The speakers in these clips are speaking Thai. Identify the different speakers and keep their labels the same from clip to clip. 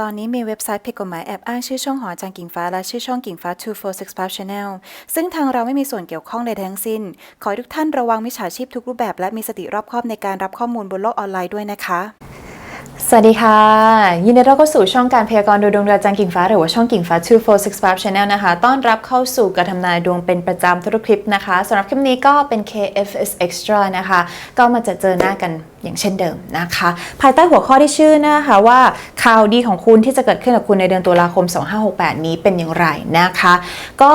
Speaker 1: ตอนนี้มีเว็บไซต์ผิดกฎหมายแอบอ้างชื่อช่องหอจางกิ่งฟ้าและชื่อช่องกิ่งฟ้า 2465 Channel ซึ่งทางเราไม่มีส่วนเกี่ยวข้องใดทั้งสิ้น ขอให้ทุกท่านระวังมิจฉาชีพทุกรูปแบบและมีสติรอบคอบในการรับข้อมูลบนโลกออนไลน์ด้วยนะคะ
Speaker 2: สวัสดีค่ะ ยินดีต้อนรับเข้าสู่ช่องการพยากรณ์โดยดวงดาวจันทร์กิ่งฟ้า หรือว่าช่องกิ่งฟ้า 2465 Channel นะคะ ต้อนรับเข้าสู่การทำนายดวงเป็นประจำทุกคลิปนะคะสำหรับคลิปนี้ก็เป็น KFS Extra นะคะ ก็มาจะเจอหน้ากันอย่างเช่นเดิมนะคะ ภายใต้หัวข้อที่ชื่อนะคะว่าข่าวดีของคุณที่จะเกิดขึ้นกับคุณในเดือนตุลาคม 2568 นี้เป็นอย่างไรนะคะ ก็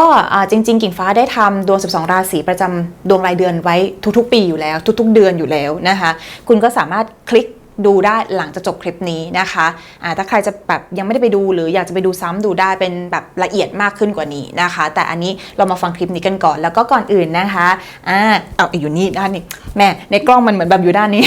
Speaker 2: จริง ๆ กิ่งฟ้าได้ทำดวง 12 ราศีประจำดวงรายเดือนไว้ทุกๆ ปีอยู่แล้ว ทุก ๆ เดือนอยู่แล้วนะคะ คุณก็สามารถคลิก ดูได้หลังจากจบคลิปนี้นะคะะถ้าใครจะแบบยังไม่ได้ไปดูหรืออยากจะไปดูซ้ำดูได้เป็นแบบละเอียดมากขึ้นกว่านี้นะคะ แต่อันนี้เรามาฟังคลิปนี้กันก่อน แล้วก็ก่อนอื่นนะคะอ่าเอาอยู่นี่ด้านนี้แม่ในกล้องมันเหมือนแบบอยู่ด้านนี้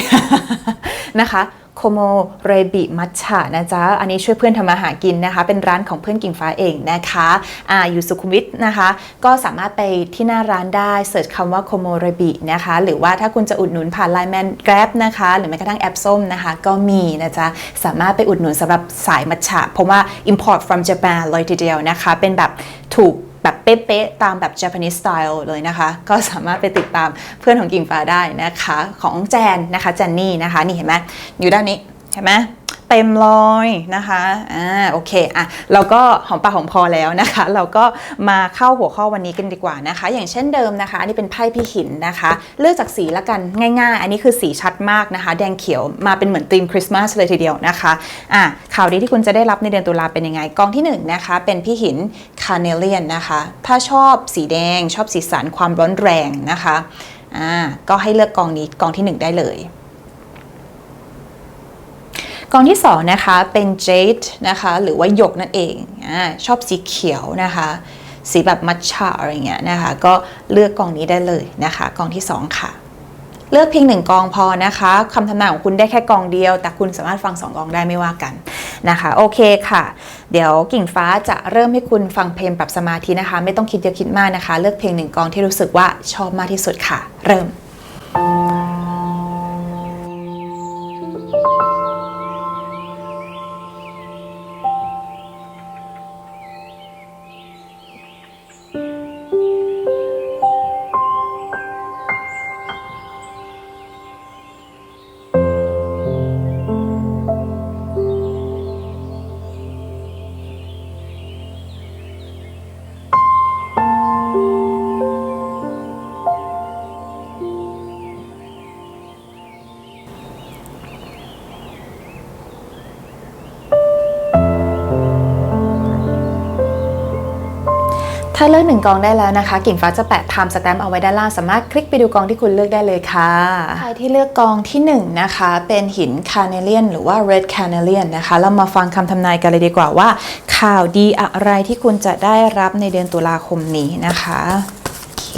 Speaker 2: นะคะ โคโมเรบิมัชชะนะจ๊ะ อันนี้ช่วยเพื่อนทำมาหากินนะคะ เป็นร้านของเพื่อนกิ่งฟ้าเองนะคะอ่าอยู่สุขุมวิทนะคะ ก็สามารถไปที่หน้าร้านได้เสิร์ชคำว่าโคโมเรบินะคะ หรือว่าถ้าคุณจะอุดหนุนผ่านไลน์แมนแกร็บนะคะ หรือแม้กระทั่งแอปส้มนะคะ ก็มีนะจ๊ะ สามารถไปอุดหนุนสำหรับสายมัทฉะเพราะว่า import from Japan เลยทีเดียวนะคะ เป็นแบบถูก แบบเป๊ะๆตามแบบ Japanese style เลยนะคะ ก็สามารถไปติดตามเพื่อนของกิ่งฟ้าได้นะคะ ของแจนนะคะแจนนี่นะคะ นี่เห็นไหมอยู่ด้านนี้เห็นไหม เต็มรอยนะคะอ่าโอเคอะเราก็หอมปากหอมคอแล้วนะคะ เราก็มาเข้าหัวข้อวันนี้กันดีกว่านะคะ อย่างเช่นเดิมนะคะ อันนี้เป็นไพ่พี่หินนะคะ เลือกจากสีละกันง่าย ๆ อันนี้คือสีชัดมากนะคะ แดงเขียวมาเป็นเหมือนธีมคริสต์มาสเลยทีเดียวนะคะอะข่าวดีที่คุณจะได้รับในเดือนตุลาเป็นยังไงกองที่หนึ่งนะคะเป็นพี่หินคาเนเลียนนะคะ ถ้าชอบสีแดงชอบสีสันความร้อนแรงนะคะอ่าก็ให้เลือกกองนี้กองที่หนึ่งได้เลย กองที่สองนะคะเป็น jade นะคะหรือว่าหยกนั่นเองอชอบสีเขียวนะคะสีแบบมัทฉะอะไรเงี้ยนะคะก็เลือกกองนี้ได้เลยนะคะกองที่สองค่ะ เลือกเพียงหนึ่งกองพอนะคะคำทำนายของคุณได้แค่กองเดียว แต่คุณสามารถฟังสองกองได้ไม่ว่ากันนะคะโอเคค่ะ เดี๋ยวกิ่งฟ้าจะเริ่มให้คุณฟังเพลงปรับสมาธินะคะ ไม่ต้องคิดเยอะคิดมากนะคะ เลือกเพลงหนึ่งกองที่รู้สึกว่าชอบมากที่สุดค่ะ เริ่ม ถ้าเลือกหนึ่งกองได้แล้วนะคะ กิ่งฟ้าจะแปะ time stamp เอาไว้ด้านล่างสามารถคลิกไปดูกองที่คุณเลือกได้เลยค่ะใครที่เลือกกองที่ 1 นะคะ เป็นหิน carnelian หรือว่า red carnelian นะคะ เรามาฟังคำทำนายกันเลยดีกว่าว่า ข่าวดีอะไรที่คุณจะได้รับในเดือนตุลาคมนี้นะคะโอเค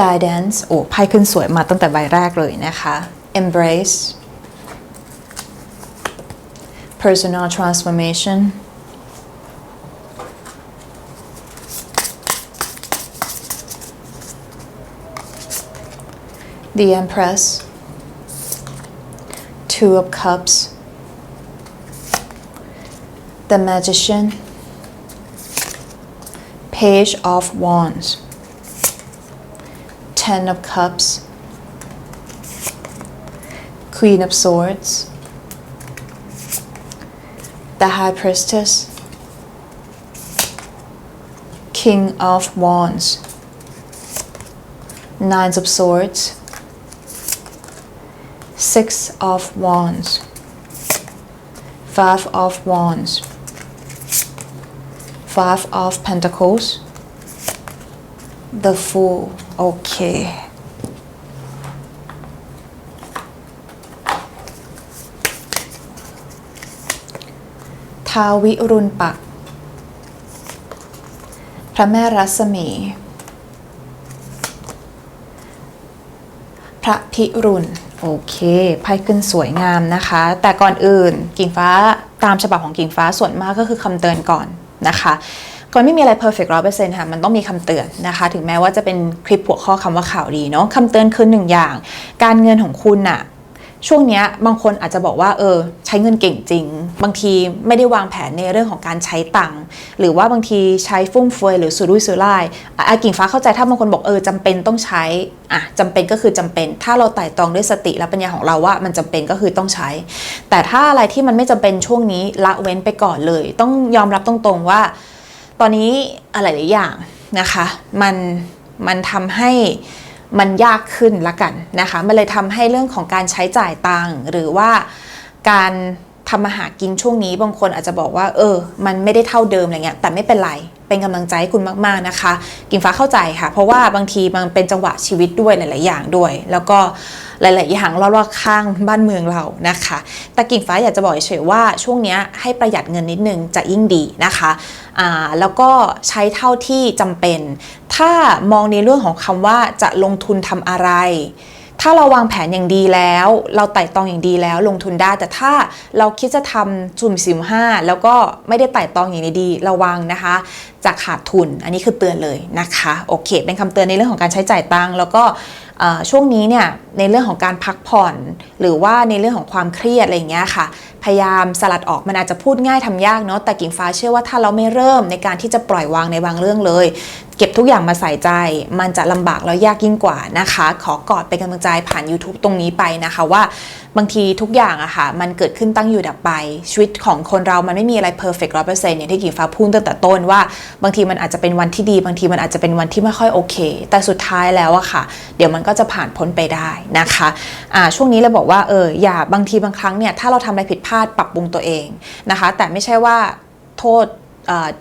Speaker 2: guidance โอ้ไพ่ขึ้นสวยมาตั้งแต่ใบแรกเลยนะคะ embrace personal transformation the Empress, Two of Cups, the Magician, Page of Wands, Ten of Cups, Queen of Swords, the High Priestess, King of Wands, Nines of Swords, Six of Wands, Five of Wands, Five of Pentacles, the Fool. Okay. ท้าววิรุณปักษ์พระแม่รัศมีพระพิรุณ โอเคไพ่ขึ้นสวยงามนะคะ แต่ก่อนอื่นกิ่งฟ้าตามฉบับของกิ่งฟ้าส่วนมากก็คือคำเตือนก่อนนะคะก่อนไม่มีอะไร perfect ร้อยเปอร์เซ็นต์ค่ะ มันต้องมีคำเตือนนะคะ ถึงแม้ว่าจะเป็นคลิปหัวข้อคำว่าข่าวดีเนาะคำเตือนคือหนึ่งอย่าง การเงินของคุณอะ ช่วงนี้บางคนอาจจะบอกว่าเออใช้เงินเก่งจริง บางทีไม่ได้วางแผนในเรื่องของการใช้ตังค์หรือว่าบางทีใช้ฟุ่มเฟือยหรือสุรุ่ยสุร่ายอ่อะกิ่งฟ้าเข้าใจถ้าบางคนบอกเออจำเป็นต้องใช้อะจำเป็นก็คือจำเป็น ถ้าเราไต่ตรองด้วยสติและปัญญาของเราว่ามันจำเป็นก็คือต้องใช้ แต่ถ้าอะไรที่มันไม่จำเป็นช่วงนี้ละเว้นไปก่อนเลย ต้องยอมรับตรงๆว่า ตอนนี้อะไรหลายอย่างนะคะ มันมันทำให้ มันยากขึ้นละกันนะคะมันเลยทำให้เรื่องของการใช้จ่ายตังหรือว่าการทำมาหากินช่วงนี้บางคนอาจจะบอกว่า เออ มันไม่ได้เท่าเดิมอะไรเงี้ยแต่ไม่เป็นไรเป็นกำลังใจให้คุณมากๆนะคะ กิ่งฟ้าเข้าใจค่ะ เพราะว่าบางทีมันเป็นจังหวะชีวิตด้วยหลาย ๆ อย่างด้วย แล้วก็ หลาย ๆ อย่างรอบๆข้างบ้านเมืองเรานะคะ แต่กิ่งฟ้าอยากจะบอกเฉยๆว่าช่วงนี้ให้ประหยัดเงินนิดนึงจะยิ่งดีนะคะแล้วก็ใช้เท่าที่จำเป็น ถ้ามองในเรื่องของคำว่าจะลงทุนทำอะไรถ้าเราวางแผนอย่างดีแล้ว เราไต่ตองอย่างดีแล้วลงทุนได้แต่ถ้าเราคิดจะทำสุ่มสิมห้าแล้วก็ไม่ได้ไต่ตองอย่างดีระวังนะคะ จะขาดทุนอันนี้คือเตือนเลยนะคะโอเค เป็นคำเตือนในเรื่องของการใช้จ่ายตังแล้วก็ ช่วงนี้เนี่ยในเรื่องของการพักผ่อน หรือว่าในเรื่องของความเครียดอะไรเงี้ยค่ะ พยายามสลัดออกมันอาจจะพูดง่ายทำยากเนาะแต่กิ่งฟ้าเชื่อว่าถ้าเราไม่เริ่มในการที่จะปล่อยวางในบางเรื่องเลย เก็บทุกอย่างมาใส่ใจ มันจะลำบากแล้วยากยิ่งกว่านะคะ ขอกอดเป็นกำลังใจผ่าน YouTube ตรงนี้ไปนะคะว่าบางทีทุกอย่างอะค่ะ มันเกิดขึ้นตั้งอยู่ดับไป ชีวิตของคนเรามันไม่มีอะไรเพอร์เฟกต์ร้อยเปอร์เซ็นต์อย่างที่กิ่งฟ้าพูดตั้งแต่ต้นว่า บางทีมันอาจจะเป็นวันที่ดี บางทีมันอาจจะเป็นวันที่ไม่ค่อยโอเค แต่สุดท้ายแล้วอะค่ะ เดี๋ยวมันก็จะผ่านพ้นไปได้นะคะอ่าช่วงนี้เราบอกว่าเอออย่าบางทีบางครั้งเนี่ยถ้าเราทำอะไรผิดพลาดปรับปรุงตัวเองนะคะ แต่ไม่ใช่ว่าโทษ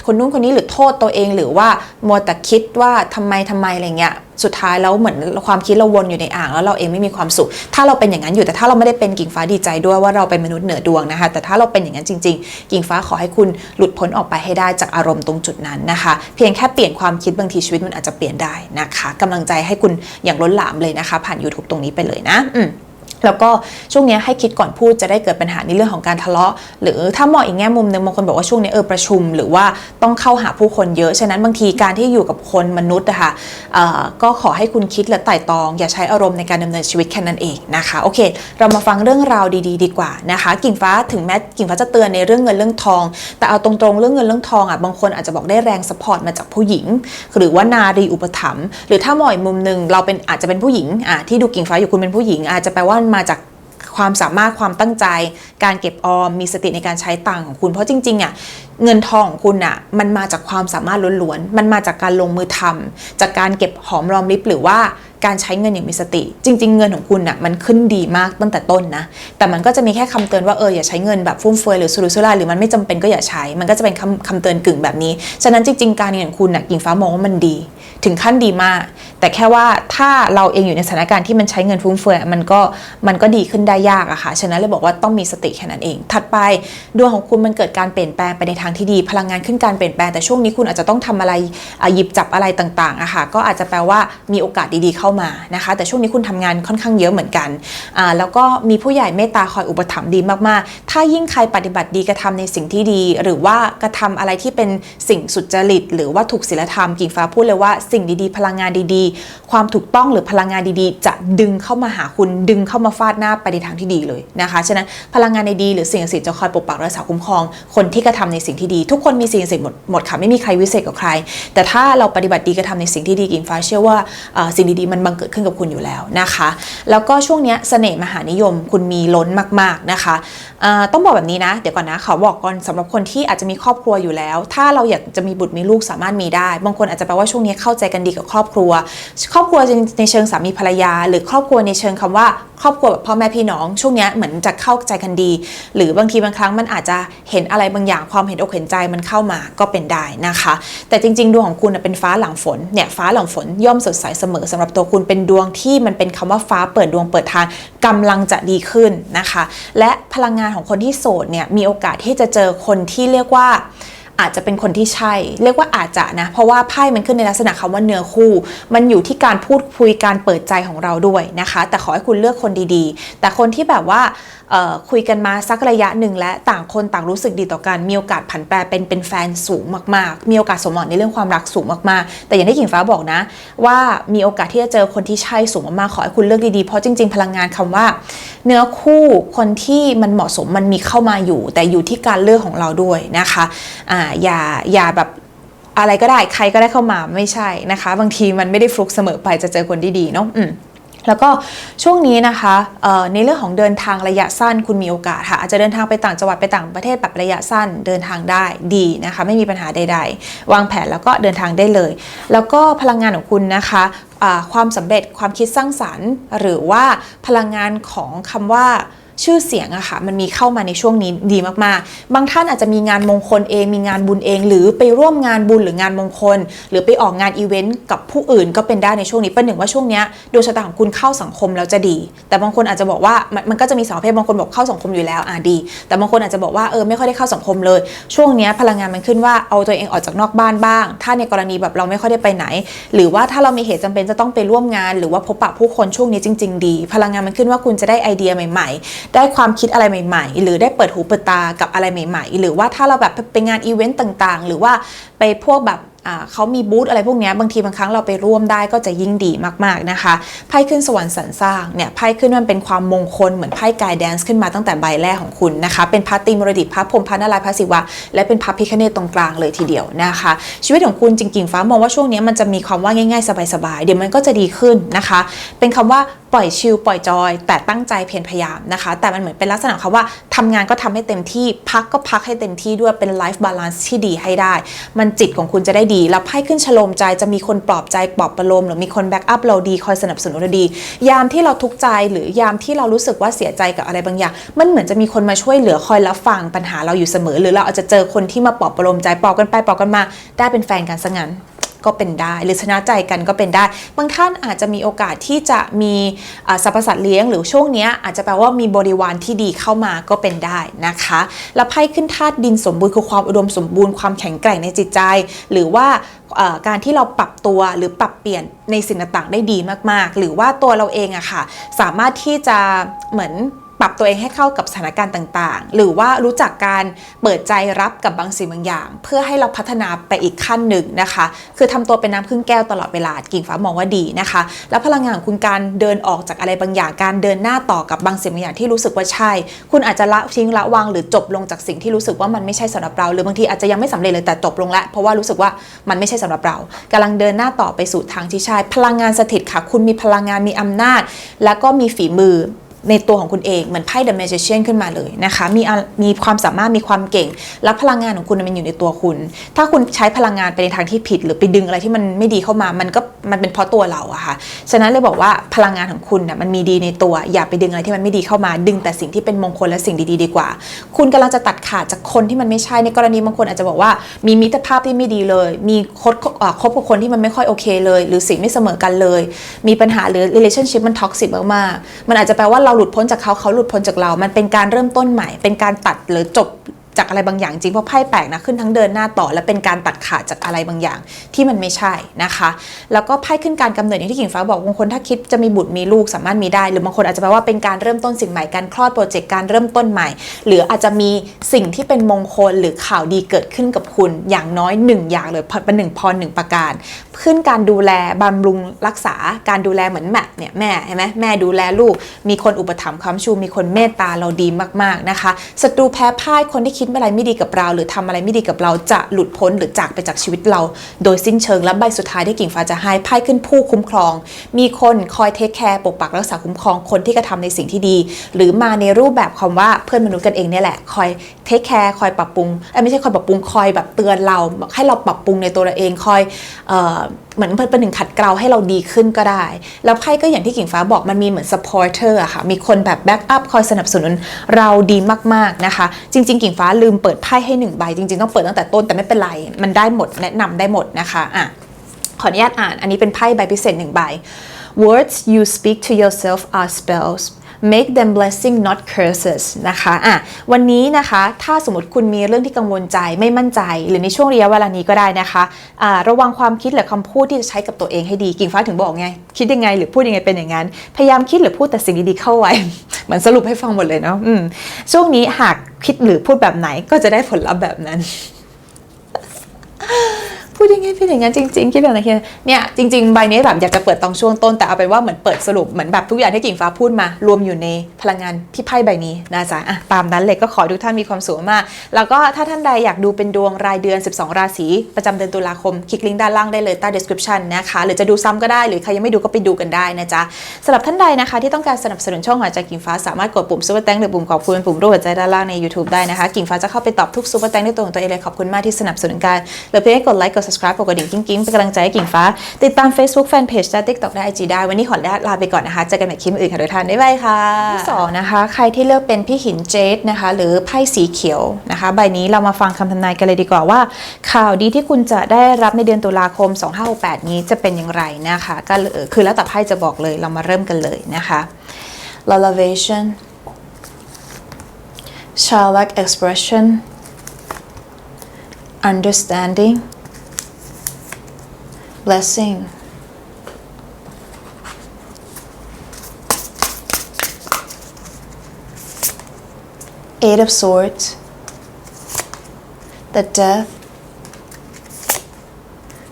Speaker 2: คนนู้นคนนี้หรือโทษตัวเอง หรือว่ามัวแต่คิดว่าทำไมทำไมอะไรเงี้ยสุดท้ายแล้วเหมือนความคิดเราวนอยู่ในอ่างแล้วเราเองไม่มีความสุข ถ้าเราเป็นอย่างนั้นอยู่แต่ถ้าเราไม่ได้เป็นกิ่งฟ้าดีใจด้วยว่าเราเป็นมนุษย์เหนือดวงนะคะ แต่ถ้าเราเป็นอย่างนั้นจริง ๆ กิ่งฟ้าขอให้คุณหลุดพ้นออกไปให้ได้จากอารมณ์ตรงจุดนั้นนะคะ เพียงแค่เปลี่ยนความคิดบางทีชีวิตมันอาจจะเปลี่ยนได้นะคะกำลังใจให้คุณอย่างล้นหลามเลยนะคะ ผ่าน YouTube ตรงนี้ไปเลยนะอืม แล้วก็ช่วงนี้ให้คิดก่อนพูดจะได้เกิดปัญหาในเรื่องของการทะเลาะ หรือถ้ามองอีกแง่มุมหนึ่งบางคนบอกว่าช่วงนี้เออประชุม หรือว่าต้องเข้าหาผู้คนเยอะ ฉะนั้นบางทีการที่อยู่กับคนมนุษย์นะคะก็ขอให้คุณคิดและไต่ตอง อย่าใช้อารมณ์ในการดำเนินชีวิตแค่นั้นเองนะคะโอเค เรามาฟังเรื่องราวดี ๆ ดีกว่านะคะ กิ่งฟ้าถึงแม้กิ่งฟ้าจะเตือนในเรื่องเงินเรื่องทอง แต่เอาตรงๆเรื่องเงินเรื่องทองอะบางคนอาจจะบอกได้แรงสปอร์ตมาจากผู้หญิง หรือว่านารีอุปถัมภ์หรือถ้ามองอีกมุมหนึ่งเราเป็นอาจจะเป็นผู้หญิงอะที่ดูกิ่งฟ้าอยู่คุณเป็นผู้หญิง อาจจะแปลว่ามาจากความสามารถความตั้งใจ การเก็บออมมีสติในการใช้ตังค์ของคุณ เพราะจริงๆอะเงินทองของคุณอะมันมาจากความสามารถล้วนๆมันมาจากการลงมือทำจากการเก็บหอมรอมริบหรือว่าการใช้เงินอย่างมีสติ จริง ๆ เงินของคุณอะมันขึ้นดีมากตั้งแต่ต้นนะ แต่มันก็จะมีแค่คำเตือนว่าเอออย่าใช้เงินแบบฟุ่มเฟือยหรือสุรุ่ยสุร่ายหรือมันไม่จำเป็นก็อย่าใช้ มันก็จะเป็นคำคำเตือนกึ่งแบบนี้ ฉะนั้นจริง ๆ การเงินของคุณอะกิ่งฟ้ามองว่ามันดี ถึงขั้นดีมาก แต่แค่ว่าถ้าเราเองอยู่ในสถานการณ์ที่มันใช้เงินฟุ่มเฟือยมันก็มันก็ดีขึ้นได้ยากอะค่ะ ฉะนั้นเลยบอกว่าต้องมีสติแค่นั้นเอง ถัดไปดวงของคุณมันเกิดการเปลี่ยนแปลงไปในทางที่ดี พลังงานขึ้นการเปลี่ยนแปลงแต่ช่วงนี้คุณอาจจะต้องทำอะไรหยิบจับอะไรต่างๆอะค่ะก็อาจจะแปลว่ามีโอกาสดีๆเข้ามานะคะ แต่ช่วงนี้คุณทำงานค่อนข้างเยอะเหมือนกันแล้วก็มีผู้ใหญ่เมตตาคอยอุปถัมภ์ดีมากๆ ถ้ายิ่งใครปฏิบัติดีกระทำในสิ่งที่ดี หรือว่ากระทำอะไรที่เป็นสิ่งสุจริต หรือว่าถูกศีลธรรมกิ่งฟ้าพูดเลยว่าสิ่งดีๆ พลังงานดีๆ ความถูกต้องหรือพลังงานดีๆ จะดึงเข้ามาหาคุณดึงเข้ามาฟาดหน้าไปในทางที่ดีเลยนะคะฉะนั้นพลังงานในดีหรือสิ่งศักดิ์สิทธิ์จะคอยปกปักรักษาคุ้มครอง คนที่กระทำในสิ่งที่ดี ทุกคนมีสิ่งศักดิ์สิทธิ์หมดหมดค่ะไม่มีใครวิเศษกว่าใคร แต่ถ้าเราปฏิบัติดีกระทำในสิ่งที่ดีกิ่งฟ้าเชื่อว่าสิ่งดีๆมันบังเกิดขึ้นกับคุณอยู่แล้วนะคะ แล้วก็ช่วงนี้เสน่ห์มหานิยมคุณมีล้นมากๆนะคะต้องบอกแบบนี้นะ เดี๋ยวก่อนนะขอบอกก่อนสำหรับคนที่อาจจะมีครอบครัวอยู่แล้ว ถ้าเราอยากจะมีบุตรมีลูกสามารถมีได้ บางคนอาจจะแปลว่าช่วงนี้เข้าใจกันดีกับครอบครัว ครอบครัวในเชิงสามีภรรยา หรือครอบครัวในเชิงคำว่าครอบครัวแบบพ่อแม่พี่น้อง ช่วงนี้เหมือนจะเข้าใจกันดี หรือบางทีบางครั้งมันอาจจะเห็นอะไรบางอย่างความเห็นอกเห็นใจมันเข้ามาก็เป็นได้นะคะ แต่จริงๆดวงของคุณเป็นฟ้าหลังฝนเนี่ยฟ้าหลังฝนย่อมสดใสเสมอสำหรับตัวคุณเป็นดวงที่มันเป็นคำว่าฟ้าเปิดดวงเปิดทางกำลังจะดีขึ้นนะคะ และพลังงานของคนที่โสดเนี่ยมีโอกาสที่จะเจอคนที่เรียกว่า อาจจะเป็นคนที่ใช่ เรียกว่าอาจจะนะเพราะว่าไพ่มันขึ้นในลักษณะคำว่าเนื้อคู่ มันอยู่ที่การพูดคุยการเปิดใจของเราด้วยนะคะ แต่ขอให้คุณเลือกคนดีๆ แต่คนที่แบบว่าคุยกันมาสักระยะหนึ่งและต่างคนต่างรู้สึกดีต่อกันมีโอกาสผันแปรเป็นเป็นแฟนสูงมากๆ มีโอกาสสมหวังในเรื่องความรักสูงมากๆ แต่อย่างที่กิ่งฟ้าบอกนะ ว่ามีโอกาสที่จะเจอคนที่ใช่สูงมากๆขอให้คุณเลือกดีๆเพราะจริง ๆ พลังงานคำว่า เนื้อคู่คนที่มันเหมาะสมมันมีเข้ามาอยู่ แต่อยู่ที่การเลือกของเราด้วยนะคะอ่าอย่าอย่าแบบอะไรก็ได้ใครก็ได้เข้ามาไม่ใช่นะคะ บางทีมันไม่ได้ฟลุกเสมอไปจะเจอคนที่ดีเนาะแล้วก็ช่วงนี้นะคะในเรื่องของเดินทางระยะสั้นคุณมีโอกาสค่ะอาจจะเดินทางไปต่างจังหวัดไปต่างประเทศแบบระยะสั้นเดินทางได้ดีนะคะ ไม่มีปัญหาใด ๆ วางแผนแล้วก็เดินทางได้เลย แล้วก็พลังงานของคุณนะคะความสำเร็จความคิดสร้างสรรค์ หรือว่าพลังงานของคำว่า ชื่อเสียงอะค่ะมันมีเข้ามาในช่วงนี้ดีมากๆ บางท่านอาจจะมีงานมงคลเอง มีงานบุญเอง หรือไปร่วมงานบุญหรืองานมงคล หรือไปออกงานอีเวนต์กับผู้อื่นก็เป็นได้ในช่วงนี้เป็นหนึ่งว่าช่วงนี้ดวงชะตาของคุณเข้าสังคมแล้วจะดี แต่บางคนอาจจะบอกว่ามันมนก็จะมีสองเภทบางคนบอกเข้าสังคมอยู่แล้วอะดี แต่บางคนอาจจะบอกว่าเออไม่ค่อยได้เข้าสังคมเลย ช่วงนี้พลังงานมันขึ้นว่าเอาตัวเองออกจากนอกบ้านบ้าง ถ้าในกรณีแบบเราไม่ค่อยได้ไปไหน หรือว่าถ้าเรามีเหตุจำเป็นจะต้องไปร่วมงาน หรือว่าพบปะผู้คนช่วงนี้จริง ๆ ดี พลังงานมันขึ้นว่าคุณจะได้ไอเดียใหม่ๆได้ความคิดอะไรใหม่ ๆ หรือได้เปิดหูเปิดตากับอะไรใหม่ ๆ หรือว่าถ้าเราแบบไปงานอีเวนต์ต่างๆ หรือว่าไปพวกแบบ เขามีบูธอะไรพวกนี้บางทีบางครั้งเราไปร่วมได้ก็จะยิ่งดีมากๆนะคะไพ่ขึ้นสวรรค์สรรสร้างเนี่ยไพ่ขึ้นมันเป็นความมงคลเหมือนไพ่กายแดนซ์ขึ้นมาตั้งแต่ใบแรกของคุณนะคะ เป็นพระตรีมรดิตพระพรหมพระนารายณ์พระศิวะ และเป็นพระพิคเนตตรงกลางเลยทีเดียวนะคะ ชีวิตของคุณจริงๆฟ้ามองว่าช่วงนี้มันจะมีความว่าง่ายๆ สบายๆเดี๋ยวมันก็จะดีขึ้นนะคะ เป็นคำว่าปล่อยชิลปล่อยจอย แต่ตั้งใจเพียรพยายามนะคะ แต่มันเหมือนเป็นลักษณะคำว่าทำงานก็ทำให้เต็มที่พักก็พักให้เต็มที่ด้วยเป็นไลฟ์บาลานซ์ที่ดีให้ได้ มันจิตของคุณจะได้ดีแล้วไพ่ขึ้นฉลมใจจะมีคนปลอบใจปลอบประโลมหรือมีคนแบ็กอัพเราดีคอยสนับสนุนเราดี ยามที่เราทุกข์ใจหรือยามที่เรารู้สึกว่าเสียใจกับอะไรบางอย่าง มันเหมือนจะมีคนมาช่วยเหลือคอยรับฟังปัญหาเราอยู่เสมอ หรือเราอาจจะเจอคนที่มาปลอบประโลมใจปลอบกันไปปลอบกันมา ได้เป็นแฟนกันซะงั้น ก็เป็นได้ หรือชนะใจกันก็เป็นได้ บางท่านอาจจะมีโอกาสที่จะมีสรรพสัตว์เลี้ยง หรือช่วงนี้อาจจะแปลว่ามีบริวารที่ดีเข้ามาก็เป็นได้นะคะแล้วไพ่ขึ้นธาตุดินสมบูรณ์คือความอุดมสมบูรณ์ความแข็งแกร่งในจิตใจ หรือว่าการที่เราปรับตัวหรือปรับเปลี่ยนในสิ่งต่างๆได้ดีมากๆ หรือว่าตัวเราเองอะค่ะ สามารถที่จะเหมือน ปรับตัวเองให้เข้ากับสถานการณ์ต่างๆ หรือว่ารู้จักการเปิดใจรับกับบางสิ่งบางอย่าง เพื่อให้เราพัฒนาไปอีกขั้นหนึ่งนะคะ คือทำตัวเป็นน้ำครึ่งแก้วตลอดเวลากิ่งฟ้ามองว่าดีนะคะ แล้วพลังงานของคุณการเดินออกจากอะไรบางอย่างการเดินหน้าต่อกับบางสิ่งบางอย่างที่รู้สึกว่าใช่ คุณอาจจะละทิ้งละวางหรือจบลงจากสิ่งที่รู้สึกว่ามันไม่ใช่สำหรับเรา หรือบางทีอาจจะยังไม่สำเร็จเลยแต่จบลงแล้วเพราะว่ารู้สึกว่ามันไม่ใช่สำหรับเรากำลังเดินหน้าต่อไปสู่ทางที่ใช่พลังงานสถิตค่ะ คุณมีพลังงานมีอำนาจ แล้วก็มีฝีมือ ในตัวของคุณเองเหมือนไพ่ The Magician ขึ้นมาเลยนะคะมีมีความสามารถมีความเก่ง และพลังงานของคุณมันอยู่ในตัวคุณ ถ้าคุณใช้พลังงานไปในทางที่ผิด หรือไปดึงอะไรที่มันไม่ดีเข้ามามันก็มันเป็นเพราะตัวเราอะค่ะฉะนั้นเลยบอกว่าพลังงานของคุณน่ะมันมีดีในตัว อย่าไปดึงอะไรที่มันไม่ดีเข้ามา ดึงแต่สิ่งที่เป็นมงคลและสิ่งดีๆดีกว่า คุณกำลังจะตัดขาดจากคนที่มันไม่ใช่ในกรณีบางคนอาจจะบอกว่ามีมิตรภาพที่ไม่ดีเลย มีคบคบกับคนที่มันไม่ค่อยโอเคเลย หรือสิ่งไม่เสมอกันเลย มีปัญหาหรือ relationship มัน toxic มากๆมันอาจจะแปลว่าเราหลุดพ้นจากเขาเขาหลุดพ้นจากเรา มันเป็นการเริ่มต้นใหม่ เป็นการตัดหรือจบ จากอะไรบางอย่างจริงเพราะไพ่แปลกนะขึ้นทั้งเดินหน้าต่อ และเป็นการตัดขาดจากอะไรบางอย่างที่มันไม่ใช่นะคะ แล้วก็ไพ่ขึ้นการกำเนิดอย่างที่กิ่งฟ้าบอกบางคนถ้าคิดจะมีบุตรมีลูกสามารถมีได้ หรือบางคนอาจจะแปลว่าเป็นการเริ่มต้นสิ่งใหม่การคลอดโปรเจกต์การเริ่มต้นใหม่ หรืออาจจะมีสิ่งที่เป็นมงคลหรือข่าวดีเกิดขึ้นกับคุณอย่างน้อยหนึ่งอย่างเลยเป็นหนึ่งพรหนึ่งประการ ขึ้นการดูแลบำรุงรักษาการดูแลเหมือนแม่เนี่ยแม่เห็นไหมแม่ดูแลลูก มีคนอุปถัมภ์ค้ำชูมีคนเมตตาเราดีมากๆนะคะศัตรูแพ้พ่ายคนที่คิดอะไรไม่ดีกับเรา หรือทำอะไรไม่ดีกับเราจะหลุดพ้นหรือจากไปจากชีวิตเรา โดยสิ้นเชิงและใบสุดท้ายที่กิ่งฟ้าจะให้ไพ่ขึ้นผู้คุ้มครอง มีคนคอยเทคแคร์ปกปักรักษาคุ้มครองคนที่กระทำในสิ่งที่ดี หรือมาในรูปแบบคำว่าเพื่อนมนุษย์กันเองเนี่ยแหละคอย เทคแคร์คอยปรับปรุงไม่ใช่คอยปรับปรุงคอยแบบเตือนเราให้เราปรับปรุงในตัวเราเองคอยเออเหมือนเป็นหนึ่งขัดเกลาให้เราดีขึ้นก็ได้ แล้วไพ่ก็อย่างที่กิ่งฟ้าบอกมันมีเหมือน supporter อะค่ะ มีคนแบบ back up คอยสนับสนุนเราดีมากๆนะคะ จริง ๆ กิ่งฟ้าลืมเปิดไพ่ให้หนึ่งใบ จริง ๆ ต้องเปิดตั้งแต่ต้นแต่ไม่เป็นไร มันได้หมดแนะนำได้หมดนะคะอะขออนุญาตอ่าน อันนี้เป็นไพ่ใบพิเศษหนึ่งใบ words you speak to yourself are spells make them blessing not curses นะคะอะวันนี้นะคะถ้าสมมติคุณมีเรื่องที่กังวลใจไม่มั่นใจ หรือในช่วงระยะเวลานี้ก็ได้นะคะอ่าระวังความคิดหรือคำพูดที่จะใช้กับตัวเองให้ดีกิ่งฟ้าถึงบอกไง คิดยังไงหรือพูดยังไงเป็นอย่างนั้น พยายามคิดหรือพูดแต่สิ่งดีๆเข้าไว้เหมือนสรุปให้ฟังหมดเลยเนาะอืมช่วงนี้หากคิดหรือพูดแบบไหนก็จะได้ผลลัพธ์แบบนั้น พูดยังไงเป็นอย่างนั้นจริงๆคิดแบบไหนคิดเนี่ยจริงๆใบนี้แบบอยากจะเปิดตองช่วงต้นแต่เอาเป็นว่าเหมือนเปิดสรุปเหมือนแบบทุกอย่างที่กิ่งฟ้าพูดมา รวมอยู่ในพลังงานที่ไพ่ใบนี้นะจ๊ะอะตามนั้นเลยก็ขอทุกท่านมีความสุขมาก แล้วก็ถ้าท่านใดอยากดูเป็นดวงรายเดือน 12 ราศีประจำเดือนตุลาคม คลิกลิงก์ด้านล่างได้เลยใต้ description นะคะหรือจะดูซ้ำก็ได้หรือใครยังไม่ดูก็ไปดูกันได้นะจ๊ะสำหรับท่านใดนะคะที่ต้องการสนับสนุนช่องหัวใจกิ่งฟ้าสามารถกดปุ่มซุปเปอร์แตงหรือปุ่มขอบคุณปุ่มรูปหัวใจด้านล่างใน YouTube ได้นะคะกิ่งฟ้าจะเข้าไปตอบทุกซุปเปอร์แตงด้วยตัวของตัวเองเลยขอบคุณมากที่สนับสนุนกันหรือเพียงให้กดไลค์กด subscribe กดกระดิ่งกิ๊งกิ๊งเป็นกำลังใจให้กิ่งฟ้า ติดตาม Facebook Fanpage และ TikTok ได้ IG ได้ วันนี้ขออนุญาตลาไปก่อนนะคะเจอกันใหม่คลิปอื่นค่ะทุกท่านบ๊ายบายค่ะที่สองนะคะใครที่เลือกเป็นพี่หินเจดนะคะหรือไพ่สีเขียวนะคะใบนี้เรามาฟังคำทำนายกันเลยดีกว่าว่า ข่าวดีที่คุณจะได้รับในเดือนตุลาคม 2568 นี้จะเป็นอย่างไรนะคะก็คือแล้วแต่ไพ่จะบอกเลยเรามาเริ่มกันเลยนะคะ Elevation Childlike expression understanding blessing Eight of Swords the Death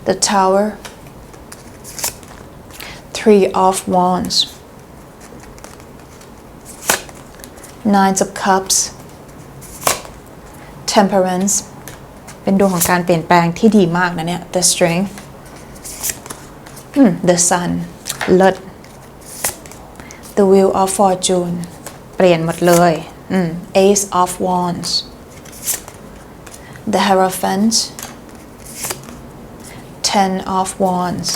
Speaker 2: the Tower Three of Wands Nines of Cups Temperance เป็นดวงของการเปลี่ยนแปลงที่ดีมากนะเนี่ย The Strength อืม The Sun เลิศ The Wheel of Fortune เปลี่ยนหมดเลยอืม Ace of Wands The Hierophant Ten of Wands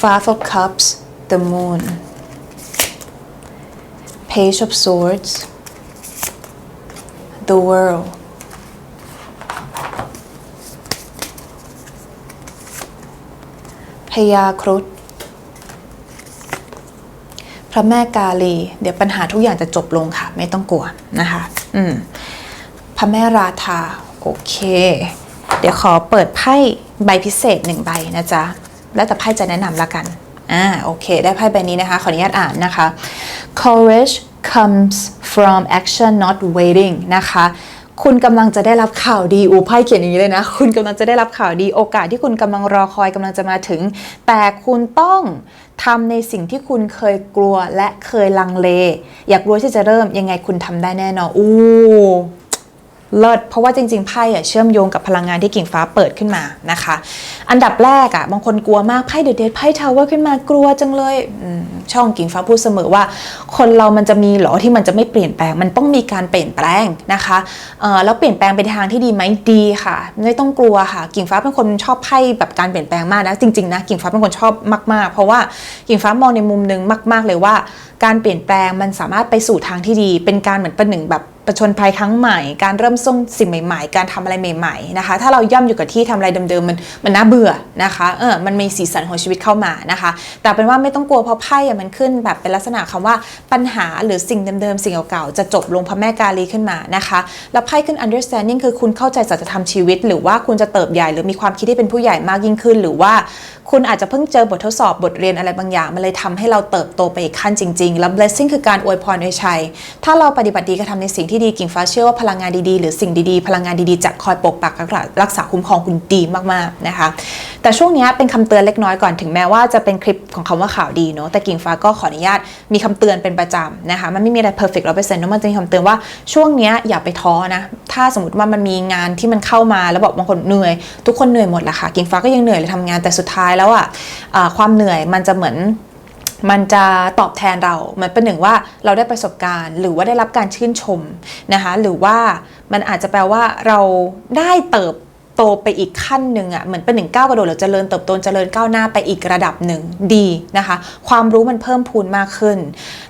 Speaker 2: Five of Cups The Moon Page of Swords The World พญาครุฑพระแม่กาลี เดี๋ยวปัญหาทุกอย่างจะจบลงค่ะ ไม่ต้องกลัวนะคะ อืมพระแม่ราธาโอเค เดี๋ยวขอเปิดไพ่ใบพิเศษหนึ่งใบนะจ๊ะ แล้วแต่ไพ่จะแนะนำละกันอ่าโอเค ได้ไพ่ใบนี้นะคะ ขออนุญาตอ่านนะคะ courage comes from action not waiting นะคะ คุณกำลังจะได้รับข่าวดีอูไพ่เขียนอย่างนี้เลยนะ คุณกำลังจะได้รับข่าวดีโอกาสที่คุณกำลังรอคอยกำลังจะมาถึง แต่คุณต้องทำในสิ่งที่คุณเคยกลัวและเคยลังเล อยากรู้ที่จะเริ่มยังไงคุณทำได้แน่นอนอู้ เลิศเพราะว่าจริง ๆ ไพ่อะเชื่อมโยงกับพลังงานที่กิ่งฟ้าเปิดขึ้นมานะคะ อันดับแรกอะบางคนกลัวมากไพ่เดเดไพ่ทาวเวอร์ขึ้นมากลัวจังเลยช่องกิ่งฟ้าพูดเสมอว่า คนเรามันจะมีหรอที่มันจะไม่เปลี่ยนแปลง มันต้องมีการเปลี่ยนแปลงนะคะแล้วเปลี่ยนแปลงไปทางที่ดีไหมดีค่ะ ไม่ต้องกลัวค่ะ กิ่งฟ้าเป็นคนชอบไพ่แบบการเปลี่ยนแปลงมากนะจริงๆนะกิ่งฟ้าเป็นคนชอบมากๆ เพราะว่ากิ่งฟ้ามองในมุมนึงมาก ๆเลยว่า การเปลี่ยนแปลงมันสามารถไปสู่ทางที่ดี เป็นการเหมือนประหนึ่งแบบ ประชนภัยครั้งใหม่ การเริ่มต้นสิ่งใหม่ ๆ การทำอะไรใหม่ๆนะคะ ถ้าเราย่ำอยู่กับที่ทำอะไรเดิมๆมันมันน่าเบื่อนะคะเออมันมีสีสันของชีวิตเข้ามานะคะ แต่เป็นว่าไม่ต้องกลัวเพราะไพ่อะมันขึ้นแบบเป็นลักษณะคำว่าปัญหาหรือสิ่งเดิมๆสิ่งเก่าๆจะจบลงพระแม่กาลีขึ้นมานะคะแล้วไพ่ขึ้น understanding คือคุณเข้าใจสัจธรรมชีวิต หรือว่าคุณจะเติบใหญ่หรือมีความคิดที่เป็นผู้ใหญ่มากยิ่งขึ้น หรือว่าคุณอาจจะเพิ่งเจอบททดสอบบทเรียนอะไรบางอย่างมันเลยทำให้เราเติบโตไปอีกขั้นจริงๆแล้ว blessing คือการอวยพรอวยชัย ถ้าเราปฏิบัติดีกระทำในสิ่งที่ดีกิ่งฟ้าเชื่อว่าพลังงานดีๆ หรือสิ่งดีๆ พลังงานดีๆจะคอยปกปักรักษาคุ้มครองคุณดีมากๆนะคะ แต่ช่วงนี้เป็นคำเตือนเล็กน้อยก่อนถึงแม้ว่าจะเป็นคลิปของคำว่าข่าวดีเนาะแต่กิ่งฟ้าก็ขออนุญาตมีคำเตือนเป็นประจำนะคะมันไม่มีอะไร perfect ร้อยเปอร์เซ็นต์มันจะมีคำเตือนว่าช่วงนี้อย่าไปท้อนะถ้าสมมติว่ามันมีงานที่มันเข้ามาแล้วบอกบางคนเหนื่อย ทุกคนเหนื่อยหมดแหละค่ะกิ่งฟ้าก็ยังเหนื่อยเลยทำงานแต่สุดท้ายแล้วอะความเหนื่อยมันจะเหมือน มันจะตอบแทนเราเหมือนเป็นหนึ่งว่าเราได้ประสบการณ์ หรือว่าได้รับการชื่นชมนะคะหรือว่ามันอาจจะแปลว่าเราได้เติบโตไปอีกขั้นหนึ่งอะ่ะเหมือนเป็นหนึ่งก้าวกระโดดหรือเจริญเติบโตเจริญก้าวหน้าไปอีกระดับหนึ่งดีนะคะ ความรู้มันเพิ่มพูนมากขึ้น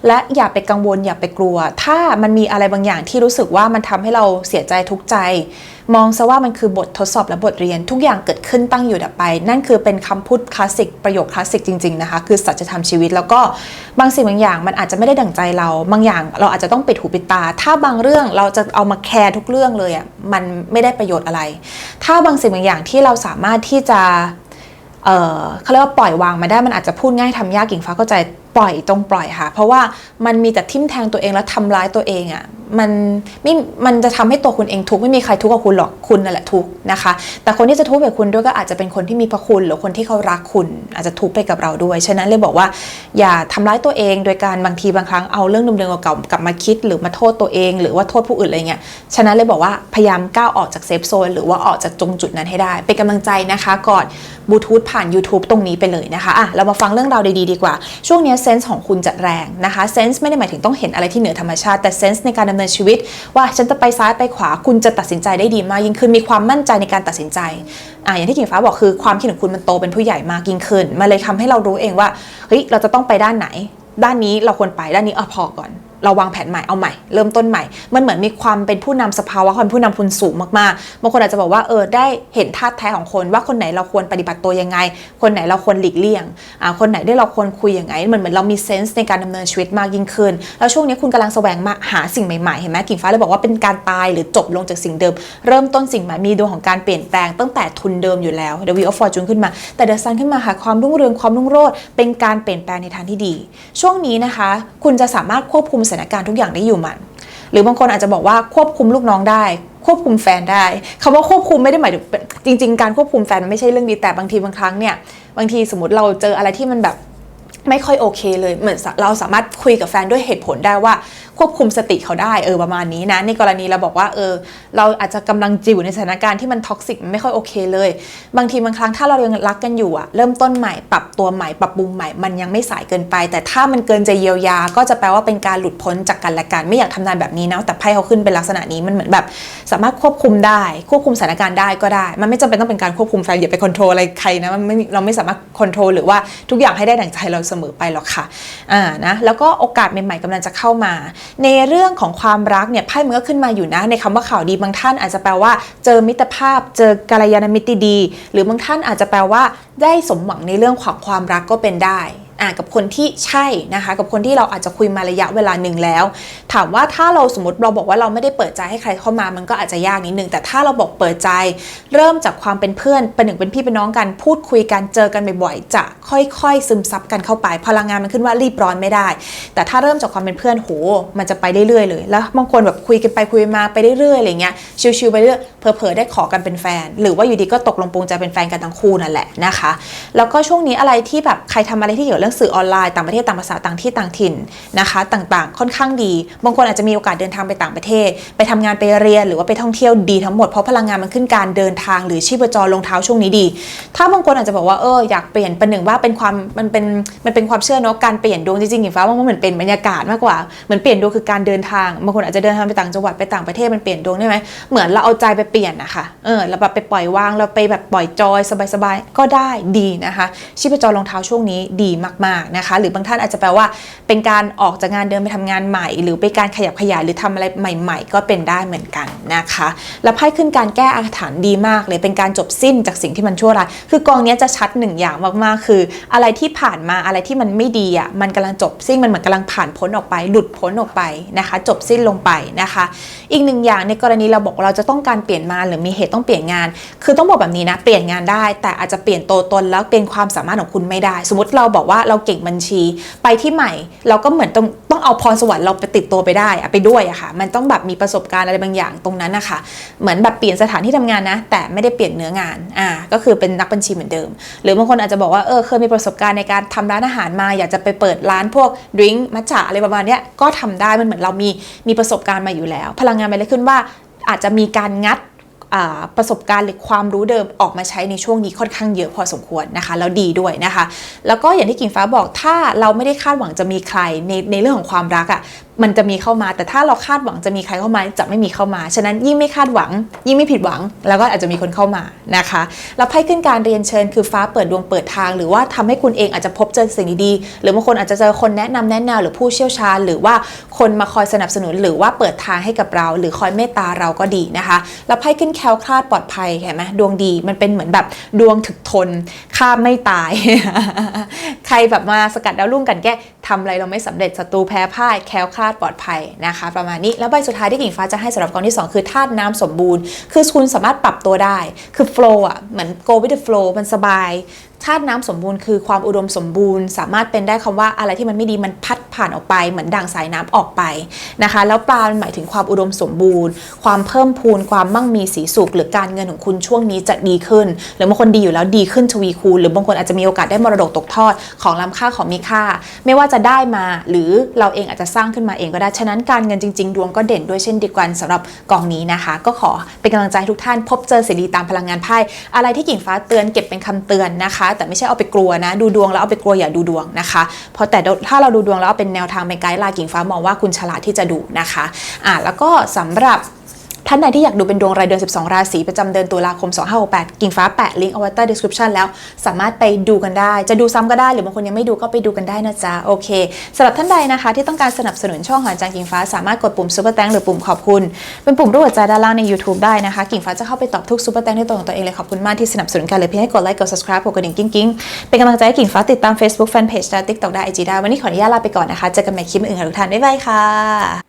Speaker 2: และอย่าไปกังวลอย่าไปกลัว ถ้ามันมีอะไรบางอย่างที่รู้สึกว่ามันทำให้เราเสียใจทุกใจ มองซะว่ามันคือบททดสอบและบทเรียนทุกอย่างเกิดขึ้นตั้งอยู่ดับไป นั่นคือเป็นคำพูดคลาสสิกประโยคคลาสสิกจริงๆนะคะคือสัจธรรมชีวิต แล้วก็บางสิ่งบางอย่างมันอาจจะไม่ได้ดั่งใจเรา บางอย่างเราอาจจะต้องปิดหูปิดตา ถ้าบางเรื่องเราจะเอามาแคร์ทุกเรื่องเลยอะมันไม่ได้ประโยชน์อะไร ถ้าบางสิ่งบางอย่างที่เราสามารถที่จะเเขาเรียกว่าปล่อยวางมาได้มันอาจจะพูดง่ายทำยากกิ่งฟ้าเข้าใจปล่อยตรงปล่อยค่ะ เพราะว่ามันมีแต่ทิ่มแทงตัวเองแล้วทำร้ายตัวเองอะ่ะ มันไม่มันจะทำให้ตัวคุณเองทุกข์ไม่มีใครทุกข์กับคุณหรอกคุณนั่นแหละทุกข์นะคะ แต่คนที่จะทุกข์กับคุณด้วยก็อาจจะเป็นคนที่มีพระคุณหรือคนที่เขารักคุณ อาจจะทุกข์ไปกับเราด้วย ฉะนั้นเลยบอกว่า อย่าทำร้ายตัวเองโดยการบางทีบางครั้งเอาเรื่องเดิมๆเก่าๆกลับมาคิด หรือมาโทษตัวเอง หรือว่าโทษผู้อื่นอะไรเงี้ยฉะนั้นเลยบอกว่าพยายามก้าวออกจากเซฟโซนหรือว่าออกจากตรงจุดนั้นให้ได้ เป็นกำลังใจนะคะก่อนบลูทูธผ่าน YouTube ตรงนี้ไปเลยนะคะอะเรามาฟังเรื่องราวดีๆดีกว่า ช่วงนี้เซนส์ของคุณจะแรงนะคะเซนส์ไม่ได้หมายถึงต้องเห็นอะไรที่เหนือธรรมชาติแต่เซนส์ในการดำเนินชีวิต ว่าฉันจะไปซ้ายไปขวาคุณจะตัดสินใจได้ดีมากยิ่งขึ้นมีความมั่นใจในการตัดสินใจอะอย่างที่กิ่งฟ้าบอกคือความคิดของคุณมันโตเป็นผู้ใหญ่มากยิ่งขึ้นมันเลยทำให้เรารู้เองว่าเฮ้ยเราจะต้องไปด้านไหน ด้านนี้เราควรไปด้านนี้เอาพอก่อน เราวางแผนใหม่เอาใหม่ เริ่มต้นใหม่ มันเหมือนมีความเป็นผู้นำสภาวะความเป็นผู้นำคุณสูงมากๆบางคนอาจจะบอกว่าเออได้เห็นท่าแท้ของคนว่าคนไหนเราควรปฏิบัติตัวยังไง คนไหนเราควรหลีกเลี่ยงอ่าคนไหนได้เราควรคุยยังไงเหมือนเหมือนเรามีเซนส์ในการดำเนินชีวิตมากยิ่งขึ้น แล้วช่วงนี้คุณกำลังแสวงมาหาสิ่งใหม่ๆเห็นไหมกิ่งฟ้าเลยบอกว่าเป็นการตายหรือจบลงจากสิ่งเดิม เริ่มต้นสิ่งใหม่มีดวงของการเปลี่ยนแปลงตั้งแต่ทุนเดิมอยู่แล้ว The Wheel of Fortune ขึ้นมาแต่ The Sun ขึ้นมาหาความรุ่งเรืองความรุ่งโรจน์เป็นการเปลี่ยนแปลงในทางที่ดี ช่วงนี้นะคะ คุณจะสามารถควบคุมสถานการณ์ทุกอย่างได้อยู่มัน หรือบางคนอาจจะบอกว่าควบคุมลูกน้องได้ ควบคุมแฟนได้คำว่าควบคุมไม่ได้หมายถึงจริง ๆ การควบคุมแฟนมันไม่ใช่เรื่องดีแต่บางทีบางครั้งเนี่ยบางทีสมมติเราเจออะไรที่มันแบบไม่ค่อยโอเคเลยเหมือนเราสามารถคุยกับแฟนด้วยเหตุผลได้ว่า ควบคุมสติเขาได้เออประมาณนี้นะในกรณีเราบอกว่าเออเราอาจจะกำลังจิ๋วในสถานการณ์ที่มันท็อกซิกมันไม่ค่อยโอเคเลย บางทีบางครั้งถ้าเรายังรักกันอยู่อะเริ่มต้นใหม่ปรับตัวใหม่ปรับปรุงใหม่มันยังไม่สายเกินไป แต่ถ้ามันเกินจะเยียวยา ก็จะแปลว่าเป็นการหลุดพ้นจากกันและกันไม่อยากทำนานแบบนี้นะแต่ไพ่เขาขึ้นเป็นลักษณะนี้มันเหมือนแบบ สามารถควบคุมได้ควบคุมสถานการณ์ได้ก็ได้ มันไม่จำเป็นต้องเป็นการควบคุมแฟนอย่าไปควบคุมอะไรใครนะมันไม่เราไม่สามารถควบคุมหรือว่าทุกอย่างให้ได้ดั่งใจเราเสมอไปหรอกค่ะอ่านะแล้วก็โอกาสใหม่ๆกำลังจะเข้ามาในเรื่องของความรักเนี่ยไพ่มันก็ขึ้นมาอยู่นะ ในคำว่าข่าวดีบางท่านอาจจะแปลว่า เจอมิตรภาพ เจอกัลยาณมิตรดี หรือบางท่านอาจจะแปลว่า ได้สมหวังในเรื่องของความรักก็เป็นได้ กับคนที่ใช่นะคะกับคนที่เราอาจจะคุยมาระยะเวลาหนึ่งแล้ว ถามว่าถ้าเราสมมติเราบอกว่าเราไม่ได้เปิดใจให้ใครเข้ามามันก็อาจจะยากนิดนึงแต่ถ้าเราบอกเปิดใจ เริ่มจากความเป็นเพื่อนเป็นหนึ่งเป็นพี่เป็นน้องกันพูดคุยกันเจอกันบ่อยๆจะค่อยๆ ซึมซับกันเข้าไป พลังงานมันขึ้นว่ารีบร้อนไม่ได้ แต่ถ้าเริ่มจากความเป็นเพื่อนโหมันจะไปเรื่อยๆเลยแล้วบางคนแบบคุยกันไปคุยมาไปเรื่อยๆอะไรเงี้ยชิวๆไปเรื่อยเผลอๆได้ขอกันเป็นแฟน หรือว่าอยู่ดีก็ตกลงปรงใจเป็นแฟนกันทั้งคู่นั่นแหละนะคะ แล้วก็ช่วงนี้อะไรที่แบบใครทำอะไรที่เกี่ยวเรื่องสื่อออนไลน์ต่างประเทศต่างภาษาต่างที่ต่างถิ่นนะคะต่างๆ ค่อนข้างดี บางคนอาจจะมีโอกาสเดินทางไปต่างประเทศ ไปทำงานไปเรียนหรือว่าไปท่องเที่ยวดีทั้งหมดเพราะพลังงานมันขึ้นการเดินทางหรือชีพจรลงเท้าช่วงนี้ดี ถ้าบางคนอาจจะบอกว่าเอออยากเปลี่ยนเป็นหนึ่งว่าเป็นความมันเป็นมันเป็นความเชื่อเนาะการเปลี่ยนดวงจริงๆหญิงฟ้าว่ามันเหมือนเป็นบรรยากาศมากกว่าเหมือนเปลี่ยนดวงคือการเดินทางบางคนอาจจะเดินทางไปต่างจังหวัดไปต่างประเทศมันเปลี่ยนดวงได้ไหมเหมือนเราเอาใจไปเปลี่ยนนะคะเออเราแบบไปปล่อยวางเราไปแบบปล่อยจอยสบายๆก็ได้ดีนะคะชีพจรรองเท้าช่วงนี้ดีมากๆนะคะ หรือบางท่านอาจจะแปลว่า เป็นการออกจากงานเดิมไปทำงานใหม่ หรือเป็นการขยับขยายหรือทำอะไรใหม่ ๆ ก็เป็นได้เหมือนกันนะคะ แล้วไพ่ขึ้นการแก้อาถรรพ์ดีมากเลยเป็นการจบสิ้นจากสิ่งที่มันชั่วร้ายคือกองนี้จะชัดหนึ่งอย่างมากๆ คือ อะไรที่ผ่านมาอะไรที่มันไม่ดีอะมันกำลังจบสิ้นมันเหมือนกำลังผ่านพ้นออกไป หลุดพ้นออกไปนะคะ จบสิ้นลงไปนะคะ อีกหนึ่งอย่างในกรณีเราบอกเราจะต้องการเปลี่ยนมาหรือมีเหตุต้องเปลี่ยนงาน คือต้องบอกแบบนี้นะเปลี่ยนงานได้ แต่อาจจะเปลี่ยนตัวตนแล้วเป็นความสามารถของคุณไม่ได้ สมมติเราบอกว่าเราเก่งบัญชี ไปที่ใหม่ เราก็เหมือนต้องต้องเอาพรสวรรค์เราไปติดตัวไปได้อะไปด้วยอะค่ะมันต้องแบบมีประสบการณ์อะไรบางอย่างตรงนั้นนะคะเหมือนแบบเปลี่ยนสถานที่ทำงานนะ แต่ไม่ได้เปลี่ยนเนื้องานอ่าก็คือเป็นนักบัญชีเหมือนเดิม หรือบางคนอาจจะบอกว่าเออเคยมีประสบการณ์ในการทำร้านอาหารมา อยากจะไปเปิดร้านพวกดริงก์มัทฉะอะไรประมาณเนี้ยก็ทำได้มันเหมือนเรามีมีประสบการณ์มาอยู่แล้ว พลังงานมันเลยขึ้นว่าอาจจะมีการงัด ประสบการณ์หรือความรู้เดิมออกมาใช้ในช่วงนี้ค่อนข้างเยอะพอสมควรนะคะแล้วดีด้วยนะคะ แล้วก็อย่างที่กิ่งฟ้าบอกถ้าเราไม่ได้คาดหวังจะมีใครในในเรื่องของความรักอะ่ะ มันจะมีเข้ามา แต่ถ้าเราคาดหวังจะมีใครเข้ามาจะไม่มีเข้ามา ฉะนั้นยิ่งไม่คาดหวัง ยิ่งไม่ผิดหวัง แล้วก็อาจจะมีคนเข้ามานะคะแล้วไพ่ขึ้นการเรียนเชิญคือฟ้าเปิดดวงเปิดทาง หรือว่าทำให้คุณเองอาจจะพบเจอสิ่งดีๆหรือบางคนอาจจะเจอคนแนะนำแนะนวหรือผู้เชี่ยวชาญ หรือว่าคนมาคอยสนับสนุน หรือว่าเปิดทางให้กับเรา หรือคอยเมตตาเราก็ดีนะคะ แล้วไพ่ขึ้นแคล้วคลาดปลอดภัยเห็นไหมดวงดีมันเป็นเหมือนแบบดวงถึกทนข้ามไม่ตาย ใครแบบมาสกัดดาวรุ่งกันแก้ทำอะไรเราไม่สำเร็จศัตรูแพ้พ่ายแคล้วคลาดปลอดภัยนะคะ ประมาณนี้ แล้วใบสุดท้ายที่กิ่งฟ้าจะให้สำหรับกองที่ 2 คือธาตุน้ำสมบูรณ์ คือคุณสามารถปรับตัวได้ คือโฟล์อะเหมือน go with the flow มันสบาย ธาตุน้ำสมบูรณ์คือความอุดมสมบูรณ์ สามารถเป็นได้คำว่าอะไรที่มันไม่ดีมันพัดผ่านออกไป เหมือนด่างสายน้ำออกไปนะคะ แล้วปลาหมายถึงความอุดมสมบูรณ์ ความเพิ่มพูนความมั่งมีสีสุขหรือการเงินของคุณช่วงนี้จะดีขึ้น หรือบางคนดีอยู่แล้วดีขึ้นทวีคูณหรือบางคนอาจจะมีโอกาสได้มรดกตกทอดของล้ำค่าของมีค่า ไม่ว่าจะได้มาหรือเราเองอาจจะสร้างขึ้นมาเองก็ได้ฉะนั้นการเงินจริง ๆ ดวงก็เด่นด้วยเช่นเดียวกันสำหรับกองนี้นะคะ ก็ขอเป็นกำลังใจให้ทุกท่านพบเจอสิ่งดีตามพลังงานไพ่อะไรที่กิ่งฟ้าเตือนเก็บเป็นคำเตือนนะคะแต่ไม่ใช่เอาไปกลัวนะ ดูดวงแล้วเอาไปกลัวอย่าดูดวงนะคะเพราะแต่ถ้าเราดูดวงแล้วเป็นแนวทางเป็นไกด์ไลน์กิ่งฟ้ามองว่าคุณฉลาดที่จะดูนะคะอ่าแล้วก็สำหรับ ท่านใดที่อยากดูเป็นดวงรายเดือน 12 ราศีประจำเดือนตุลาคม 2568 กิ่งฟ้าแปะลิงก์เอาไว้ใต้ description แล้ว สามารถไปดูกันได้ จะดูซ้ำก็ได้ หรือบางคนยังไม่ดูก็ไปดูกันได้นะจ๊ะ โอเคสำหรับท่านใดนะคะ ที่ต้องการสนับสนุนช่องหออาจารย์กิ่งฟ้า สามารถกดปุ่ม super thank หรือปุ่มขอบคุณ เป็นปุ่มรูปหัวใจด้านล่างใน YouTube ได้นะคะ กิ่งฟ้าจะเข้าไปตอบทุก super thank ด้วยตัวของตัวเองเลยขอบคุณมากที่สนับสนุนกันเลยเพียงให้กดไลค์กด subscribe กดกระดิ่งกิ้งๆเป็นกำลังใจให้กิ่งฟ้าติดตาม Facebook Fanpage และ TikTok ได้ IG ได้วันนี้ขออนุญาตลาไปก่อนนะคะเจอกันใหม่คลิปอื่นค่ะทุกท่านบ๊ายบายค่ะ